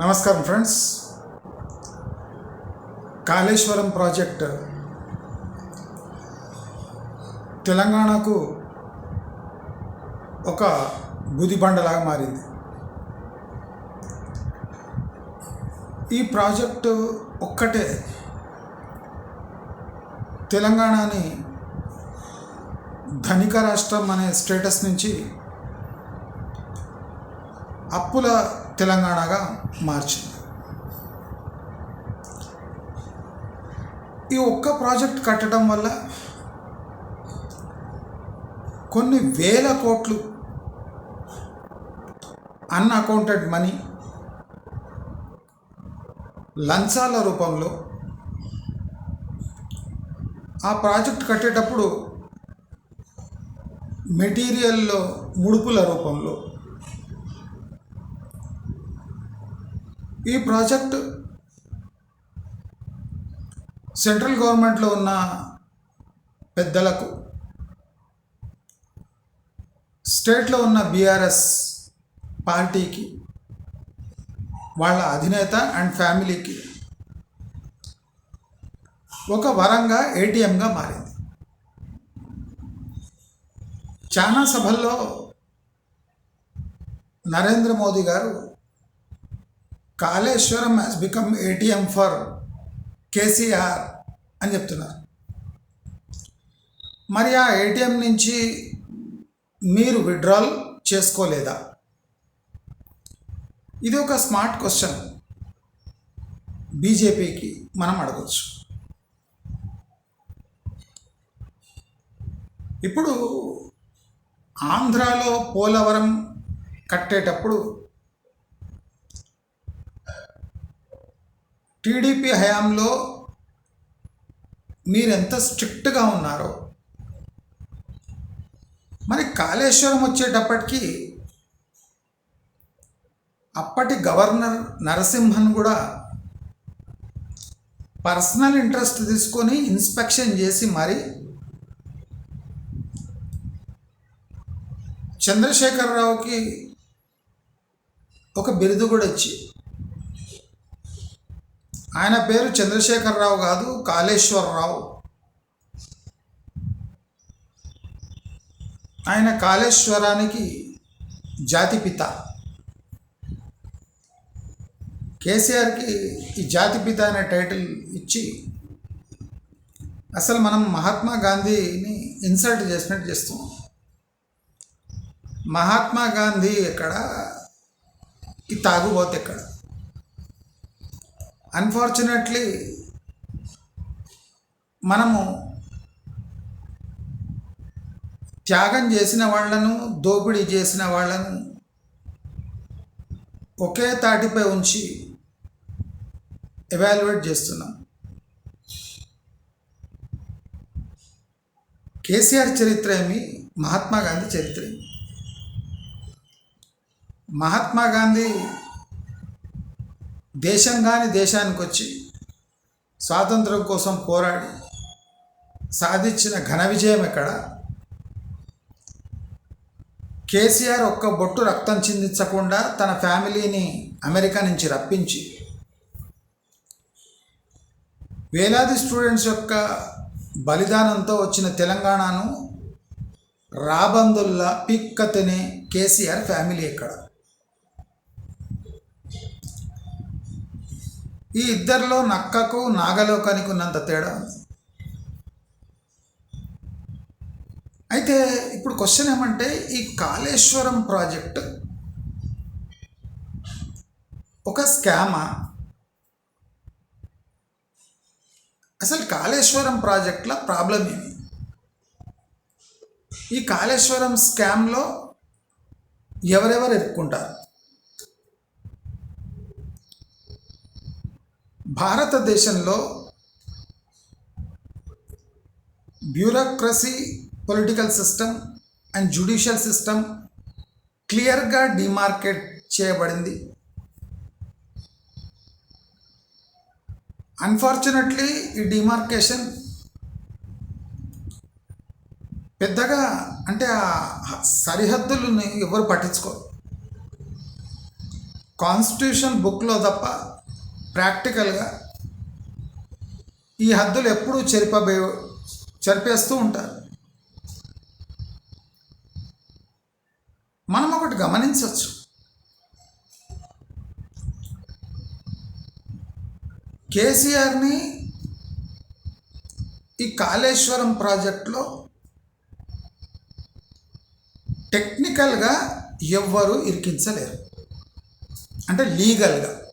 నమస్కారం friends. Kaleshwaram project తెలంగాణకు ఒక గుదిబండలాగా మారింది. ఈ ప్రాజెక్టు ఒక్కటే తెలంగాణని ధనిక రాష్ట్రం అనే స్టేటస్ నుంచి అప్పుల తెలంగాణగా మార్చింది. ఈ ఒక్క ప్రాజెక్ట్ కట్టడం వల్ల కొన్ని వేల కోట్లు అన్అకౌంటెడ్ మనీ లంచాల రూపంలో ఆ ప్రాజెక్ట్ కట్టేటప్పుడు మెటీరియల్లో ముడుపుల రూపంలో ఈ ప్రాజెక్ట్ సెంట్రల్ గవర్నమెంట్లో ఉన్న పెద్దలకు స్టేట్లో ఉన్న బీఆర్ఎస్ పార్టీకి వాళ్ళ అధినేత అండ్ ఫ్యామిలీకి ఒక వరంగా ఏటీఎంగా మారింది. చాలా సభల్లో నరేంద్ర మోదీ గారు Kaleshwaram has become ATM for KCR అని చెప్తున్నారు. మరి ఆ ఏటీఎం నుంచి మీరు విడ్రాల్ చేసుకోలేదా? ఇది ఒక స్మార్ట్ క్వశ్చన్ బీజేపీకి మనం అడగచ్చు. ఇప్పుడు ఆంధ్రాలో పోలవరం కట్టేటప్పుడు టీడీపీ హయాంలో మీరెంత స్ట్రిక్ట్గా ఉన్నారో. మరి కాళేశ్వరం వచ్చేటప్పటికి అప్పటి గవర్నర్ నరసింహన్ కూడా పర్సనల్ ఇంట్రెస్ట్ తీసుకొని ఇన్స్పెక్షన్ చేసి మరి చంద్రశేఖరరావుకి ఒక బిరుదు కూడా ఇచ్చి ఆయన పేరు చంద్రశేఖరరావు కాదు కాళేశ్వరరావు. ఆయన కాళేశ్వరానికి జాతిపిత కేసీఆర్కి ఈ జాతిపిత అనే టైటిల్ ఇచ్చి అసలు మనం మహాత్మా గాంధీని ఇన్సల్ట్ చేసినట్టు చేస్తున్నాం. మహాత్మా గాంధీ ఎక్కడ? ఈ తాగుబోతు ఎక్కడ? అన్ఫార్చునేట్లీ మనము త్యాగం చేసిన వాళ్ళను దోపిడీ చేసిన వాళ్ళను ఒకే తాటిపై ఉంచి ఎవాల్యుయేట్ చేస్తున్నాం. కేసీఆర్ చరిత్ర ఏమి? మహాత్మా గాంధీ చరిత్ర ఏమి? మహాత్మా గాంధీ దేశం కాని దేశానికి వచ్చి స్వాతంత్రం కోసం పోరాడి సాధించిన ఘన విజయం ఎక్కడ? కేసీఆర్ ఒక్క బొట్టు రక్తం చిందించకుండా తన ఫ్యామిలీని అమెరికా నుంచి రప్పించి వేలాది స్టూడెంట్స్ యొక్క బలిదానంతో వచ్చిన తెలంగాణను రాబందుల్లా పిక్క తినే కేసీఆర్ ఫ్యామిలీ ఇక్కడ ఈ ఇద్దరిలో నక్కకు నాగలోకానికి ఉన్నంత తేడా? అయితే ఇప్పుడు క్వశ్చన్ ఏమంటే ఈ కాళేశ్వరం ప్రాజెక్ట్ ఒక స్కామా అసలు కాళేశ్వరం ప్రాజెక్ట్లో ప్రాబ్లం ఏమి? ఈ కాళేశ్వరం స్కామ్లో ఎవరెవరు ఎదుర్కొంటారు? భారతదేశంలో bureaucracy political system and judicial system క్లియర్గా డిమార్కెట్ చేయబడింది. అన్ఫార్చునేట్లీ ఈ డిమార్కేషన్ పెద్దగా అంటే ఆ సరిహద్దులను ఎవరు పట్టించుకోరు కాన్స్టిట్యూషన్ బుక్లో తప్ప ప్రాక్టికల్గా ఈ హద్దులు ఎప్పుడూ చెరిపబే చెరిపేస్తూ ఉంటారు. మనం ఒకటి గమనించవచ్చు కేసీఆర్ని ఈ కాళేశ్వరం ప్రాజెక్టులో టెక్నికల్గా ఎవ్వరూ ఇరికించలేరు. అంటే లీగల్గా.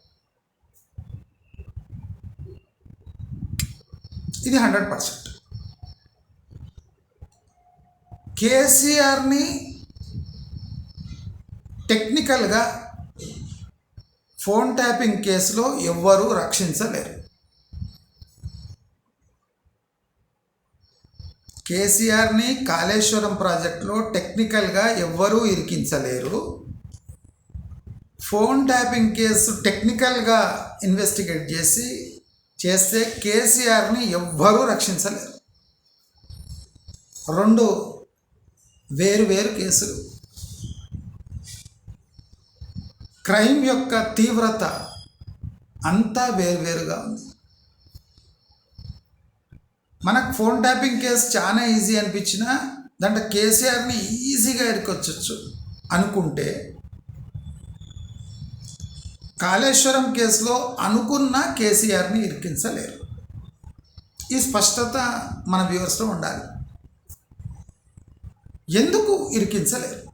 ఇది హండ్రెడ్ పర్సెంట్. కేసీఆర్ని టెక్నికల్గా ఫోన్ ట్యాపింగ్ కేసులో ఎవ్వరూ రక్షించలేరు. కేసీఆర్ని కాళేశ్వరం ప్రాజెక్టులో టెక్నికల్గా ఎవ్వరూ ఇరికించలేరు. ఫోన్ ట్యాపింగ్ కేసు టెక్నికల్గా ఇన్వెస్టిగేట్ చేసి చేస్తే కేసీఆర్ని ఎవ్వరూ రక్షించలేరు. రెండు వేరు వేరు కేసులు. క్రైమ్ యొక్క తీవ్రత అంతా వేరువేరుగా ఉంది. మనకు ఫోన్ ట్యాపింగ్ కేసు చాలా ఈజీ అనిపించినా దాంట్లో కేసీఆర్ని ఈజీగా ఎరుకొచ్చు అనుకుంటే కాళేశ్వరం కేసులో అనుకున్న కేసీఆర్ని ఇరికించలేరు. ఈ స్పష్టత మన వ్యూవర్స్లో ఉండాలి. ఎందుకు ఇరికించలేరు?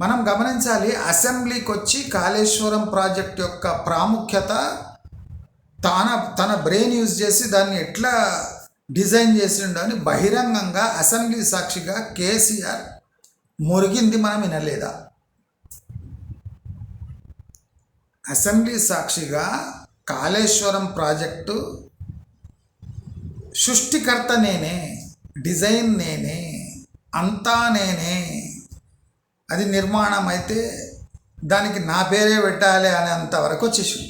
మనం గమనించాలి అసెంబ్లీకి వచ్చి కాళేశ్వరం ప్రాజెక్ట్ యొక్క ప్రాముఖ్యత తన తన బ్రెయిన్ యూజ్ చేసి దాన్ని ఎట్లా డిజైన్ చేసిండో అని బహిరంగంగా అసెంబ్లీ సాక్షిగా కేసీఆర్ మురిగింది మనం వినలేదా? అసెంబ్లీ సాక్షిగా కాళేశ్వరం ప్రాజెక్టు సృష్టికర్త నేనే డిజైన్ నేనే అంతా నేనే అది నిర్మాణం అయితే దానికి నా పేరే పెట్టాలి అనేంత వరకు వచ్చేసి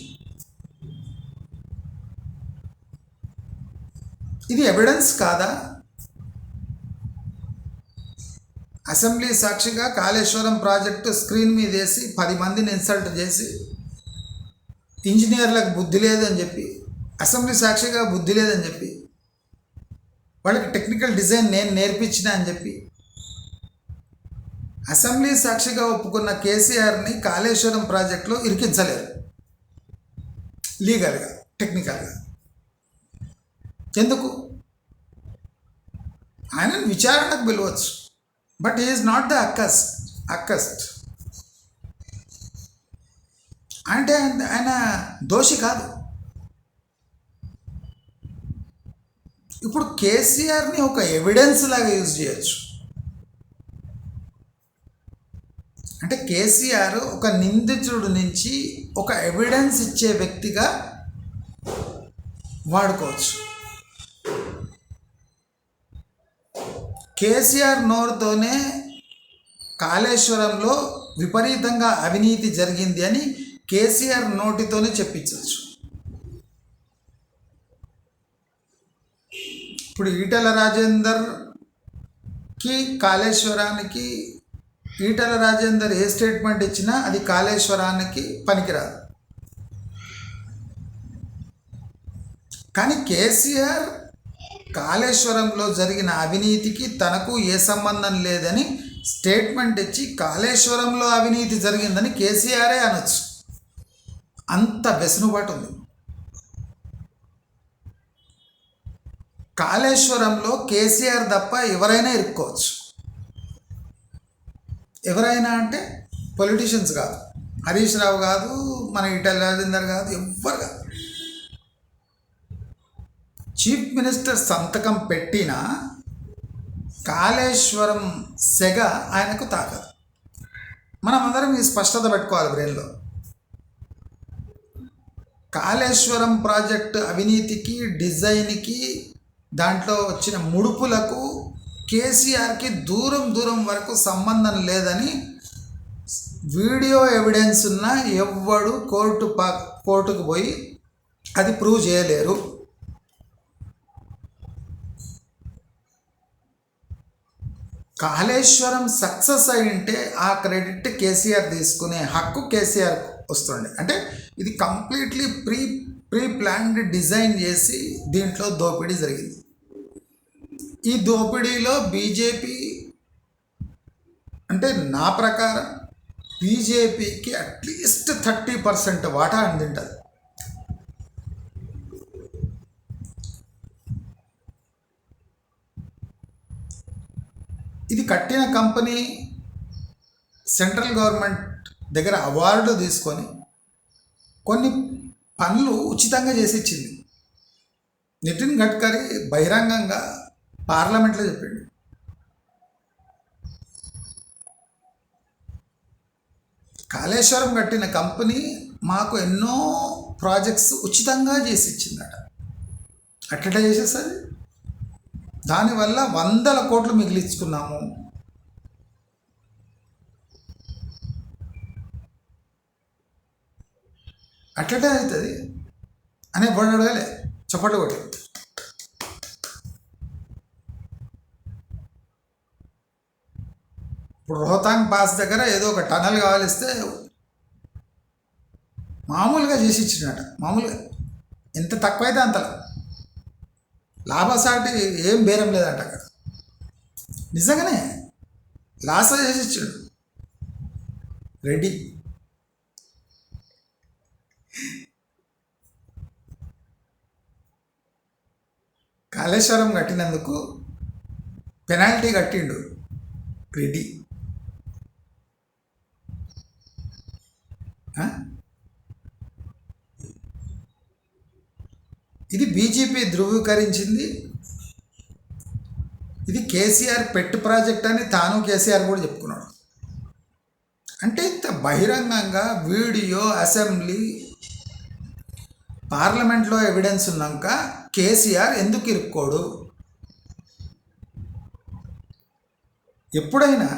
ఇది ఎవిడెన్స్ కాదా? అసెంబ్లీ సాక్షిగా కాళేశ్వరం ప్రాజెక్టు స్క్రీన్ మీద వేసి పది మందిని ఇన్సల్ట్ చేసి ఇంజనీర్లకు బుద్ధి లేదని చెప్పి అసెంబ్లీ సాక్షిగా బుద్ధి లేదని చెప్పి వాళ్ళకి టెక్నికల్ డిజైన్ నేను నేర్పించిన అని చెప్పి అసెంబ్లీ సాక్షిగా ఒప్పుకున్న కేసీఆర్ని కాళేశ్వరం ప్రాజెక్టులో ఇరికించలేరు. లీగల్గా టెక్నికల్గా ఎందుకు? ఆయనను విచారణకు పిలవచ్చు. But is not the accused accused అంటే ఆయన దోషి కాదు. ఇప్పుడు కేసీఆర్ని ఒక ఎవిడెన్స్ లాగా యూజ్ చేయొచ్చు. అంటే కేసీఆర్ ఒక నిందితుడు నుంచి ఒక ఎవిడెన్స్ ఇచ్చే వ్యక్తిగా వాడుకోవచ్చు. కేసీఆర్ నోరుతోనే కాళేశ్వరంలో విపరీతంగా అవినీతి జరిగింది అని కేసీఆర్ నోటితోనే చెప్పించవచ్చు. ఇప్పుడు ఈటల రాజేందర్కి కాళేశ్వరానికి ఈటల రాజేందర్ ఏ స్టేట్మెంట్ ఇచ్చినా అది కాళేశ్వరానికి పనికిరాదు. కానీ కేసీఆర్ కాళేశ్వరంలో జరిగిన అవినీతికి తనకు ఏ సంబంధం లేదని స్టేట్మెంట్ ఇచ్చి కాళేశ్వరంలో అవినీతి జరిగిందని కేసీఆరే అనొచ్చు. అంత వెసులుబాటు ఉంది. కాళేశ్వరంలో కేసీఆర్ తప్ప ఎవరైనా ఇరుక్కోవచ్చు. ఎవరైనా అంటే పొలిటీషియన్స్ కాదు. హరీష్ రావు కాదు మన ఇటల్ రాజేందర్ కాదు ఎవ్వరు కాదు. చీఫ్ మినిస్టర్ సంతకం పెట్టిన కాళేశ్వరం సెగ ఆయనకు తాకదు. మనం అందరం ఈ స్పష్టత పెట్టుకోవాలి బ్రెయిన్లో కాళేశ్వరం ప్రాజెక్టు అవినీతికి డిజైన్కి దాంట్లో వచ్చిన ముడుపులకు కేసీఆర్కి దూరం దూరం వరకు సంబంధం లేదని వీడియో ఎవిడెన్స్ ఉన్న ఎవ్వడు కోర్టు పా కోర్టుకు పోయి అది ప్రూవ్ చేయలేరు. కాళేశ్వరం సక్సెస్ అయి ఉంటే ఆ క్రెడిట్ కేసీఆర్ తీసుకునే హక్కు కేసీఆర్ వస్తుండే అంటే ఇది completely pre pre planned design చేసి దీంట్లో దోపిడీ జరిగింది. ఈ దోపిడీలో బీజేపీ అంటే నా ప్రకారం బీజేపీకి అట్లీస్ట్ థర్టీ పర్సెంట్ వాటా అందింటుంది. ఇది కట్టిన కంపెనీ సెంట్రల్ గవర్నమెంట్ దగ్గర అవార్డు తీసుకొని కొన్ని పనులు ఉచితంగా చేసి ఇచ్చింది. నితిన్ గడ్కరీ బహిరంగంగా పార్లమెంట్లో చెప్పాడు. కాళేశ్వరం కట్టిన కంపెనీ మాకు ఎన్నో ప్రాజెక్ట్స్ ఉచితంగా చేసి ఇచ్చిందట. అట్ట చేసేసరి దానివల్ల వందల కోట్లు మిగిలించుకున్నాము. అట్లనే అవుతుంది. అనే బోర్డు అడగలే. చప్పట్లు కొట్టి. ఇప్పుడు రోహతాంగ్ పాస్ దగ్గర ఏదో ఒక టనల్ కావాలిస్తే మామూలుగా చేసి ఇచ్చినట. మామూలుగా ఎంత తక్కువైతే అంత లాభసాటి ఏం బేరం లేదంట అక్కడ. నిజంగానే లాస చేసి ఇచ్చాడు. రెడీ. కాళేశ్వరం కట్టినందుకు పెనాల్టీ కట్టిండు రెడ్డి. ఇది బీజేపీ ధృవీకరించింది. ఇది కేసీఆర్ పెట్ ప్రాజెక్ట్ అని తాను కేసీఆర్ కూడా చెప్పుకున్నాడు. అంటే ఇంత బహిరంగంగా వీడియో అసెంబ్లీ పార్లమెంట్లో ఎవిడెన్స్ ఉన్నాక కేసీఆర్ ఎందుకు ఇరుక్కోడు? ఎప్పుడైనా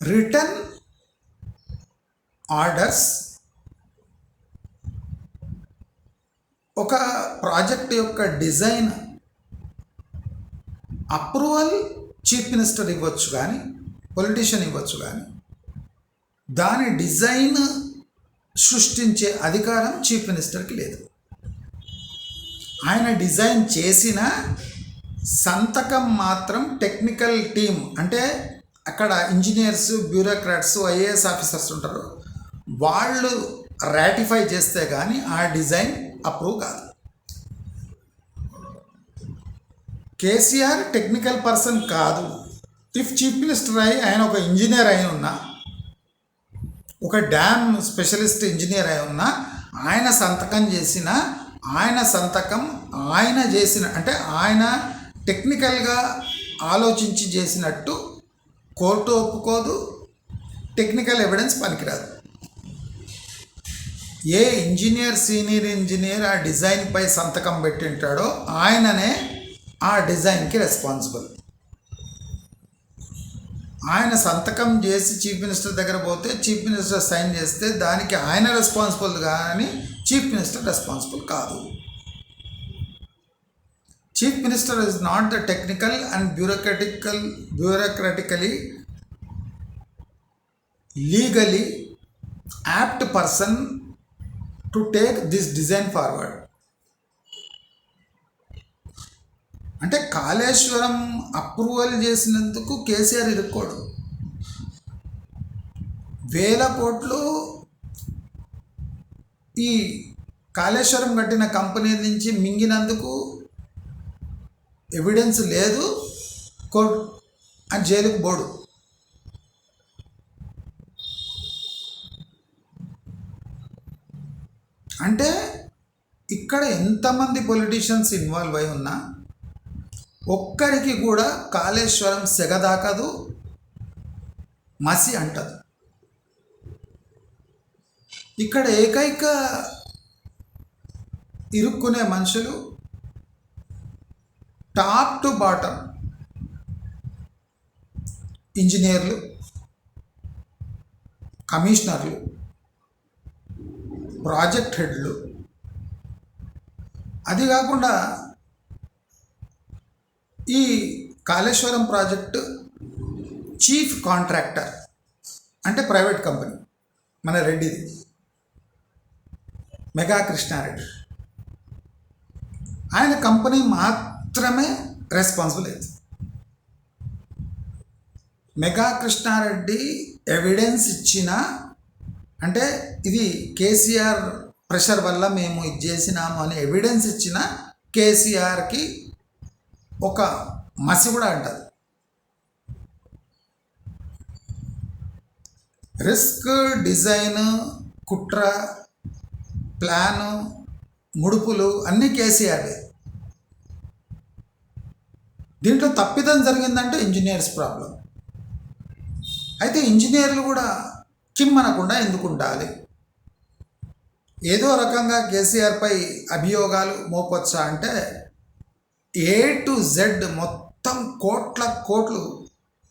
రిటర్న్ ఆర్డర్స్ ఒక ప్రాజెక్ట్ యొక్క డిజైన్ అప్రూవల్ చీఫ్ మినిస్టర్ ఇవ్వచ్చు కానీ పొలిటీషియన్ ఇవ్వచ్చు కానీ దాని డిజైన్ సృష్టించే అధికారం చీఫ్ మినిస్టర్కి లేదు. ఆయన డిజైన్ చేసిన సంతకం మాత్రం టెక్నికల్ టీమ్ అంటే అక్కడ ఇంజనీర్స్ బ్యూరోక్రాట్స్ ఐఏఎస్ ఆఫీసర్స్ ఉంటారు. వాళ్ళు రాటిఫై చేస్తే కానీ ఆ డిజైన్ అప్రూవ్ కాదు. కేసీఆర్ టెక్నికల్ పర్సన్ కాదు. ఇఫ్ చీఫ్ మినిస్టర్ అయి ఆయన ఒక ఇంజనీర్ అయి ఉన్నా ఒక డ్యామ్ స్పెషలిస్ట్ ఇంజనీర్ అయి ఉన్న ఆయన సంతకం చేసిన ఆయన సంతకం ఆయన చేసిన అంటే ఆయన టెక్నికల్గా ఆలోచించి చేసినట్టు కోర్టు ఒప్పుకోదు టెక్నికల్ ఎవిడెన్స్ పనికిరాదు. ఏ ఇంజనీర్ సీనియర్ ఇంజనీర్ ఆ డిజైన్పై సంతకం పెట్టింటాడో ఆయననే ఆ డిజైన్కి రెస్పాన్సిబుల్. ఆయన సంతకం చేసి చీఫ్ మినిస్టర్ దగ్గర పోతే చీఫ్ మినిస్టర్ సైన్ చేస్తే దానికి ఆయన రెస్పాన్సిబుల్ కానీ చీఫ్ మినిస్టర్ రెస్పాన్సిబుల్ కాదు. Chief minister is not the technical and bureaucratical bureaucratically legally apt person to take this design forward అంటే కాళేశ్వరం అప్రూవల్ చేసినందుకు కేసీఆర్ ఇరుక్కోడు. వేల కోట్లు ఈ కాళేశ్వరం కట్టిన కంపెనీ నుంచి మింగినందుకు ఎవిడెన్స్ లేదు. కోర్టు అని జైలుకు బోడు అంటే ఇక్కడ ఎంతమంది పొలిటీషియన్స్ ఇన్వాల్వ్ అయి ఉన్నా ఒక్కరికి కూడా కాళేశ్వరం సెగదాకదు మసి అంటదు. ఇక్కడ ఏకైక ఇరుక్కునే మనుషులు టాప్ టు బాటమ్ ఇంజనీర్లు కమిషనర్లు ప్రాజెక్ట్ హెడ్లు. అది కాకుండా ఈ కాళేశ్వరం ప్రాజెక్టు చీఫ్ కాంట్రాక్టర్ అంటే ప్రైవేట్ కంపెనీ మన రెడ్డిది. మెగా కృష్ణారెడ్డి. ఆయన కంపెనీ మాత్రమే రెస్పాన్సిబుల్ అయింది. మెగా కృష్ణారెడ్డి ఎవిడెన్స్ ఇచ్చిన అంటే ఇది కేసీఆర్ ప్రెషర్ వల్ల మేము ఇది చేసినాము అని ఎవిడెన్స్ ఇచ్చిన కేసీఆర్కి ఒక మసి కూడా అంటది. రిస్క్ డిజైన్ కుట్ర ప్లాను ముడుపులు అన్నీ కేసీఆర్వే దీంట్లో తప్పిదం జరిగిందంటే ఇంజనీర్స్ ప్రాబ్లం. అయితే ఇంజనీర్లు కూడా కిమ్మనకుండా ఎందుకు ఉండాలి ఏదో రకంగా కేసీఆర్పై అభియోగాలు మోపొచ్చా అంటే ఏ టు జెడ్ మొత్తం కోట్ల కోట్లు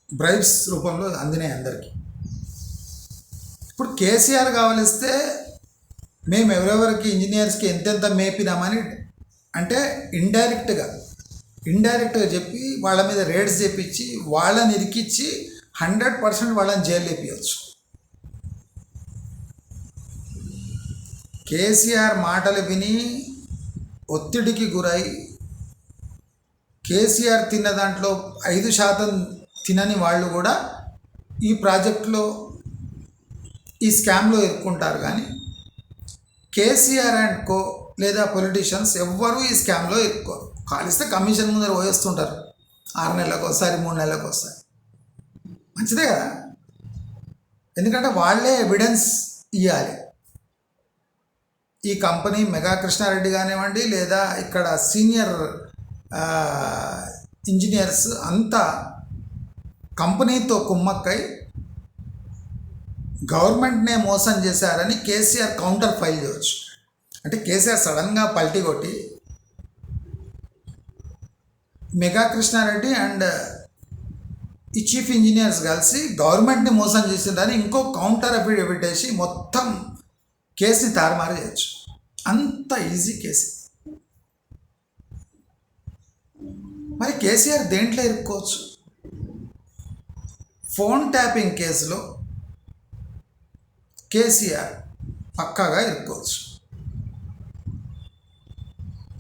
బ్రైబ్స్ రూపంలో అందినాయి అందరికీ. ఇప్పుడు కేసీఆర్ కావలిస్తే మేము ఎవరెవరికి ఇంజనీర్స్కి ఎంతెంత మేపినామని అంటే ఇండైరెక్ట్గా ఇండైరెక్ట్గా చెప్పి వాళ్ళ మీద రేట్స్ చెప్పించి వాళ్ళని ఇరికిచ్చి హండ్రెడ్ పర్సెంట్ వాళ్ళని జైలు వేపించచ్చు కేసీఆర్ మాటలు విని ఒత్తిడికి గురై కేసీఆర్ తిన్న దాంట్లో ఐదు శాతం తినని వాళ్ళు కూడా ఈ ప్రాజెక్టులో ఈ స్కామ్లో ఇరుక్కుంటారు. కానీ కేసీఆర్ అండ్ కో లేదా పొలిటీషియన్స్ ఎవ్వరూ ఈ స్కామ్లో ఇరుక్కోరు కాలిస్తే కమిషన్ ముందర పోయేస్తుంటారు. ఆరు నెలలకు ఒకసారి మూడు నెలలకు ఒకసారి. మంచిదే కదా? ఎందుకంటే వాళ్ళే ఎవిడెన్స్ ఇవ్వాలి ఈ కంపెనీ మెగా కృష్ణారెడ్డి కానివ్వండి లేదా ఇక్కడ సీనియర్ ఇంజనీర్స్ అంతా కంపెనీతో కుమ్మక్కై గవర్నమెంట్నే మోసం చేశారని కేసీఆర్ కౌంటర్ ఫైల్ చేయవచ్చు అంటే కేసీఆర్ సడన్గా పల్టీ కొట్టి మెగా కృష్ణారెడ్డి అండ్ ఈ చీఫ్ ఇంజనీర్స్ కలిసి గవర్నమెంట్ని మోసం చేసిందని ఇంకో కౌంటర్ అఫిడవిట్ వేసి మొత్తం కేసుని తారుమారు చేయొచ్చు. అంత ఈజీ కేసు. మరి కేసీఆర్ దేంట్లో ఇరుక్కోవచ్చు? ఫోన్ ట్యాపింగ్ కేసులో కేసీఆర్ పక్కాగా ఇరుక్కోవచ్చు.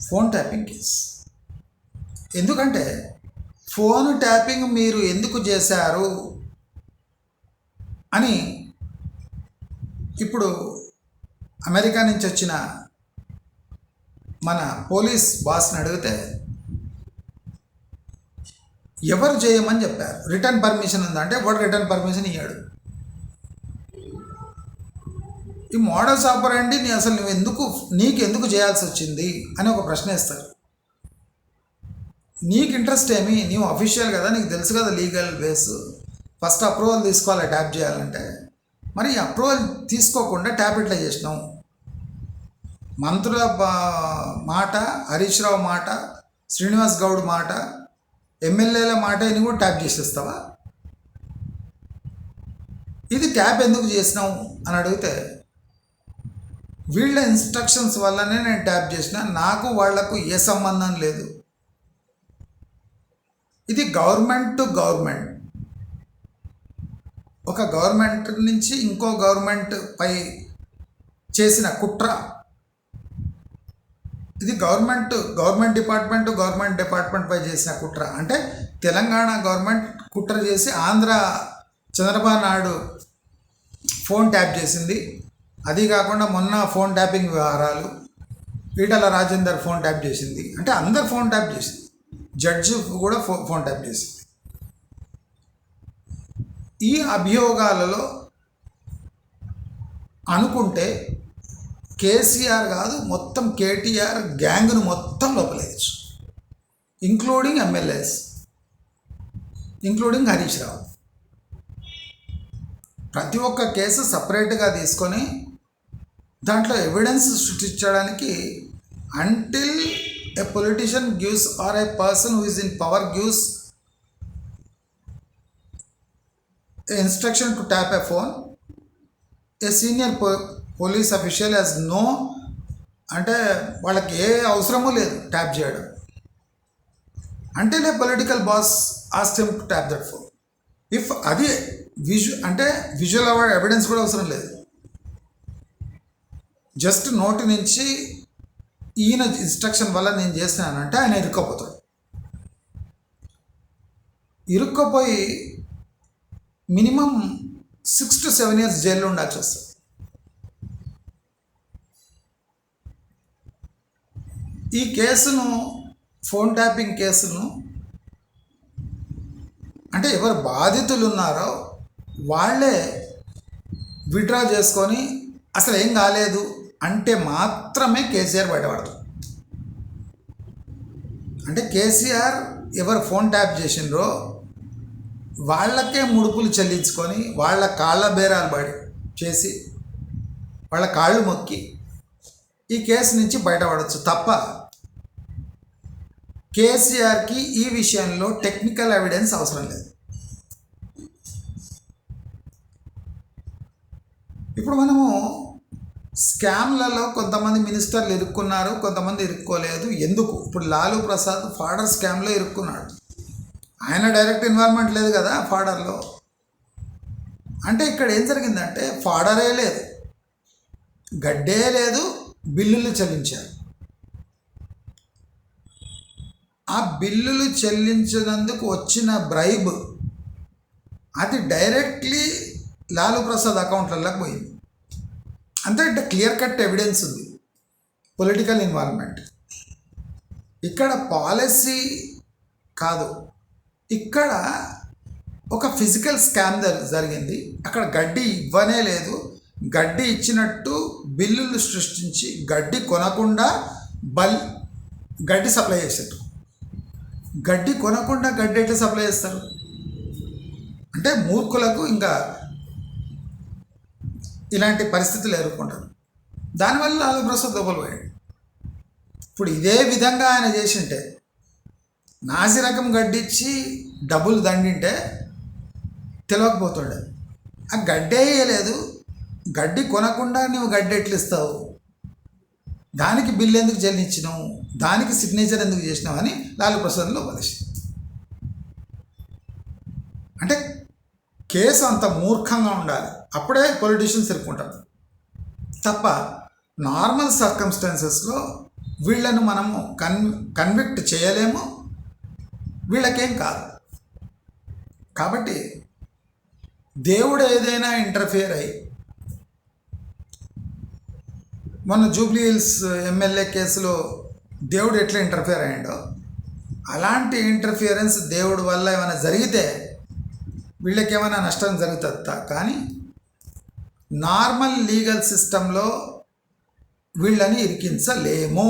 Phone tapping case. ఎందుకంటే ఫోన్ ట్యాపింగ్ మీరు ఎందుకు చేశారు అని ఇప్పుడు అమెరికా నుంచి వచ్చిన మన పోలీస్ బాస్ని అడిగితే ఎవరు చేయమని చెప్పారు? రిటర్న్ పర్మిషన్ ఉందంటే వాడు రిటర్న్ పర్మిషన్ ఇయ్యాడు? ఈ మోడల్స్ ఆపరండి నీ అసలు నువ్వు ఎందుకు నీకు ఎందుకు చేయాల్సి వచ్చింది అని ఒక ప్రశ్న ఇస్తారు నీకు ఇంట్రెస్ట్ ఏమి? నీవు అఫీషియల్ కదా? నీకు తెలుసు కదా లీగల్ బేస్ ఫస్ట్ అప్రూవల్ తీసుకోవాలి ట్యాప్ చేయాలంటే. మరి ఈ అప్రూవల్ తీసుకోకుండా ట్యాప్ ఎట్లా చేసినావు. మంత్రుల బా- మాట హరీష్ రావు మాట శ్రీనివాస్ గౌడ్ మాట ఎమ్మెల్యేల మాట అని కూడా ట్యాప్ చేసేస్తావా? ఇది ట్యాప్ ఎందుకు చేసినావు అని అడిగితే వీళ్ళ ఇన్స్ట్రక్షన్స్ వల్లనే నేను ట్యాప్ చేసిన నాకు వాళ్ళకు ఏ సంబంధం లేదు. ఇది గవర్నమెంట్ టు గవర్నమెంట్ ఒక గవర్నమెంట్ నుంచి ఇంకో గవర్నమెంట్ పై చేసిన కుట్ర. ఇది government government department government department పై చేసిన కుట్ర. అంటే తెలంగాణ గవర్నమెంట్ కుట్ర చేసి ఆంధ్ర చంద్రబాబు నాయుడు ఫోన్ ట్యాప్ చేసింది. అది కాకుండా మొన్న ఫోన్ ట్యాపింగ్ వ్యవహారాలు ఈటల రాజేందర్ ఫోన్ ట్యాప్ చేసింది. అంటే అందరు ఫోన్ ట్యాప్ చేసింది. జడ్జి కూడా ఫో ఫోన్ ట్యాప్ చేసింది. ఈ అభియోగాలలో అనుకుంటే కేసీఆర్ కాదు మొత్తం కేటీఆర్ గ్యాంగ్ను మొత్తం లోపలేయచ్చు. Including MLAs including Harish Rao. ప్రతి ఒక్క కేసు సపరేట్గా తీసుకొని దాంట్లో ఎవిడెన్స్ సృష్టించడానికి until a politician gives or a person who is in power gives instruction to tap a phone a senior police official as no అంటే వాళ్ళకి ఏ అవసరమూ లేదు ట్యాప్ చేయడం. అంటేనే political boss asked them to tap that phone. If అది విజు అంటే విజువల్ ఎవిడెన్స్ కూడా అవసరం లేదు. జస్ట్ నోటి నుంచి ఈయన ఇన్స్ట్రక్షన్ వల్ల నేను చేస్తున్నానంటే ఆయన ఇరుక్కపోతాడు. ఇరుక్కపోయి minimum six to seven years జైల్లో ఉండాల్సి వస్తుంది. ఈ కేసును ఫోన్ ట్యాపింగ్ కేసును అంటే ఎవరు బాధితులు ఉన్నారో వాళ్ళే విత్డ్రా చేసుకొని అసలు ఏం కాలేదు అంటే మాత్రమే కేసీఆర్ బయటపడతారు. అంటే కేసీఆర్ ఎవరు ఫోన్ ట్యాప్ చేసిండ్రో వాళ్ళకే ముడుపులు చెల్లించుకొని వాళ్ళ కాళ్ళ బేరాలు పడి చేసి వాళ్ళ కాళ్ళు మొక్కి ఈ కేసు నుంచి బయటపడవచ్చు తప్ప కేసీఆర్కి ఈ విషయంలో టెక్నికల్ ఎవిడెన్స్ అవసరం లేదు. ఇప్పుడు మనము స్కామ్లలో కొంతమంది మినిస్టర్లు ఇరుక్కున్నారు కొంతమంది ఇరుక్కోలేదు. ఎందుకు? ఇప్పుడు లాలూ ప్రసాద్ ఫాడర్ స్కామ్లో ఇరుక్కున్నాడు. ఆయన డైరెక్ట్ ఇన్వాల్వ్మెంట్ లేదు కదా ఫాడర్లో. అంటే ఇక్కడ ఏం జరిగిందంటే ఫాడరే లేదు. గడ్డే లేదు బిల్లులు చెల్లించారు. ఆ బిల్లులు చెల్లించినందుకు వచ్చిన బ్రైబ్ అది డైరెక్ట్లీ లాలూ ప్రసాద్ అకౌంట్లలోకి పోయింది. అంతే అంటే క్లియర్ కట్ ఎవిడెన్స్ ఉంది. Political involvement. ఇక్కడ పాలసీ కాదు. ఇక్కడ ఒక ఫిజికల్ స్కామ్ జరిగింది. అక్కడ గడ్డి ఇవ్వనే లేదు. గడ్డి ఇచ్చినట్టు బిల్లులు సృష్టించి గడ్డి కొనకుండా బల్ గడ్డి సప్లై చేసేట్టు. గడ్డి కొనకుండా గడ్డి ఎట్లా సప్లై చేస్తారు? అంటే మూర్ఖులకు ఇంకా ఇలాంటి పరిస్థితులు ఎదుర్కొంటారు. దానివల్ల లాలూ ప్రసాద్ లోపల పోయాడు ఇప్పుడు ఇదే విధంగా ఆయన చేసింటే నాసి రకం గడ్డిచ్చి డబ్బులు దండింటే తెలియకపోతుండే ఆ గడ్డే వేయలేదు గడ్డి కొనకుండా నువ్వు గడ్డి ఎట్లు ఇస్తావు? దానికి బిల్లు ఎందుకు చెల్లించినావు? దానికి సిగ్నేచర్ ఎందుకు చేసినావు అని లాలూ ప్రసాద్లో లోపలేసి అంటే కేసు అంత మూర్ఖంగా ఉండాలి. అప్పుడే పొలిటీషియన్స్ ఇరుక్కుంటారు. తప్ప నార్మల్ సర్కమ్స్టాన్సెస్లో వీళ్ళను మనము కన్ కన్విక్ట్ చేయలేము. వీళ్ళకేం కాదు. కాబట్టి దేవుడు ఏదైనా ఇంటర్ఫియర్ అయ్యి మొన్న జూబ్లీ హిల్స్ uh, ఎమ్మెల్యే కేసులో దేవుడు ఎట్లా ఇంటర్ఫియర్ అయ్యాడో అలాంటి ఇంటర్ఫియరెన్స్ దేవుడు వల్ల ఏమైనా జరిగితే వీళ్ళకి ఏమైనా నష్టం జరుగుతుందా? కానీ నార్మల్ లీగల్ సిస్టంలో వీళ్ళని ఇరికించలేము.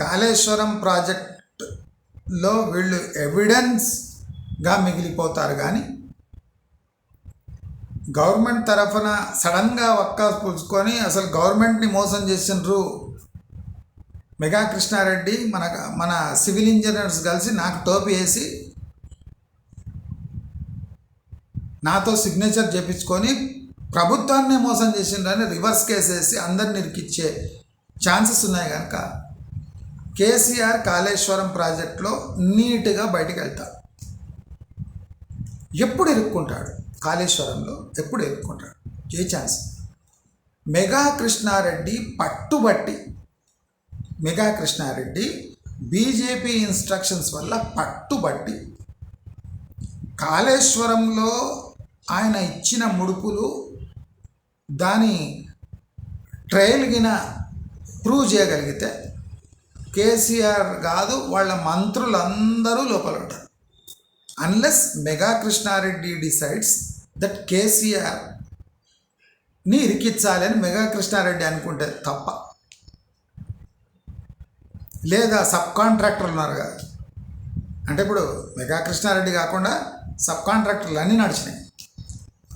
కాళేశ్వరం ప్రాజెక్ట్లో వీళ్ళు ఎవిడెన్స్గా మిగిలిపోతారు కానీ గవర్నమెంట్ తరఫున సడన్గా ఒక్క పుచ్చుకొని అసలు గవర్నమెంట్ని మోసం చేసినారు మెగా కృష్ణారెడ్డి మన మన సివిల్ ఇంజనీర్స్ కలిసి నాకు టోపీ వేసి నాతో సిగ్నేచర్ చేపించుకొని ప్రభుత్వాన్ని మోసం చేసిండ్రని రివర్స్ కేసు వేసి అందరిని ఇరికిచ్చే ఛాన్సెస్ ఉన్నాయి కనుక కేసీఆర్ కాళేశ్వరం ప్రాజెక్టులో నీట్గా బయటికి వెళ్తాడు ఎప్పుడు ఇరుక్కుంటాడు? కాళేశ్వరంలో ఎప్పుడు ఎదుర్కొంటాడు? ఏ ఛాన్స్? మెగా కృష్ణారెడ్డి పట్టుబట్టి మెగా కృష్ణారెడ్డి బీజేపీ ఇన్స్ట్రక్షన్స్ వల్ల పట్టుబట్టి కాళేశ్వరంలో ఆయన ఇచ్చిన ముడుపులు దాని ట్రయల్గిన ప్రూవ్ చేయగలిగితే కేసీఆర్ కాదు వాళ్ళ మంత్రులందరూ లోపల ఉంటారు unless Megha Krishna Reddy decides that కేసీఆర్ని మెగా కృష్ణారెడ్డి అనుకుంటే తప్ప. లేదా సబ్ కాంట్రాక్టర్ ఉన్నారు కదా. అంటే ఇప్పుడు మెగా కృష్ణారెడ్డి కాకుండా సబ్ కాంట్రాక్టర్లు అన్నీ నడిచినాయి.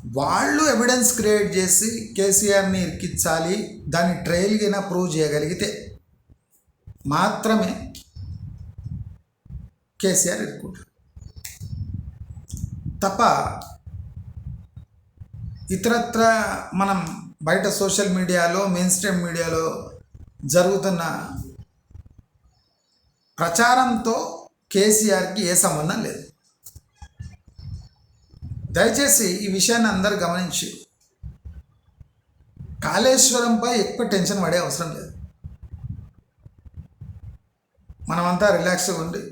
వాళ్ళు ఎవిడెన్స్ క్రియేట్ చేసి కేసీఆర్ని ఇరికించాలి దాన్ని ట్రయల్గా ప్రూవ్ చేయగలిగితే మాత్రమే కేసీఆర్ ఇరుక్కుంటారు తప్ప ఇతరత్ర మనం బయట సోషల్ మీడియాలో మెయిన్ స్ట్రీమ్ మీడియాలో జరుగుతున్న ప్రచారంతో కేసీఆర్కి ఏ సంబంధం లేదు. దయచేసి ఈ విషయాన్ని అందరు గమనించి కాళేశ్వరంపై ఎక్కువ టెన్షన్ పడే అవసరం లేదు. మనమంతా రిలాక్స్గా ఉండి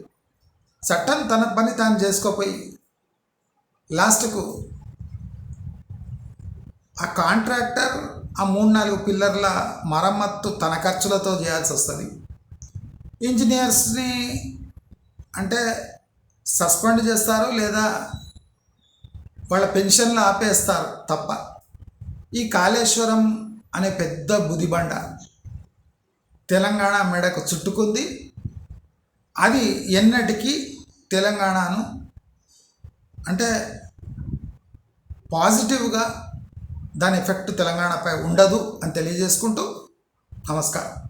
చట్టం తన పని తాను చేసుకోపోయి లాస్ట్కు ఆ కాంట్రాక్టర్ ఆ మూడు నాలుగు పిల్లర్ల మరమ్మత్తు తన ఖర్చులతో చేయాల్సి వస్తుంది. ఇంజనీర్స్ని అంటే సస్పెండ్ చేస్తారు లేదా వాళ్ళ పెన్షన్లు ఆపేస్తారు తప్ప. ఈ కాళేశ్వరం అనే పెద్ద బుదిబండ తెలంగాణ మెడకు చుట్టుకుంది. అది ఎన్నటికీ తెలంగాణను అంటే పాజిటివ్గా దాని ఎఫెక్ట్ తెలంగాణపై ఉండదు అని తెలియజేసుకుంటూ నమస్కారం.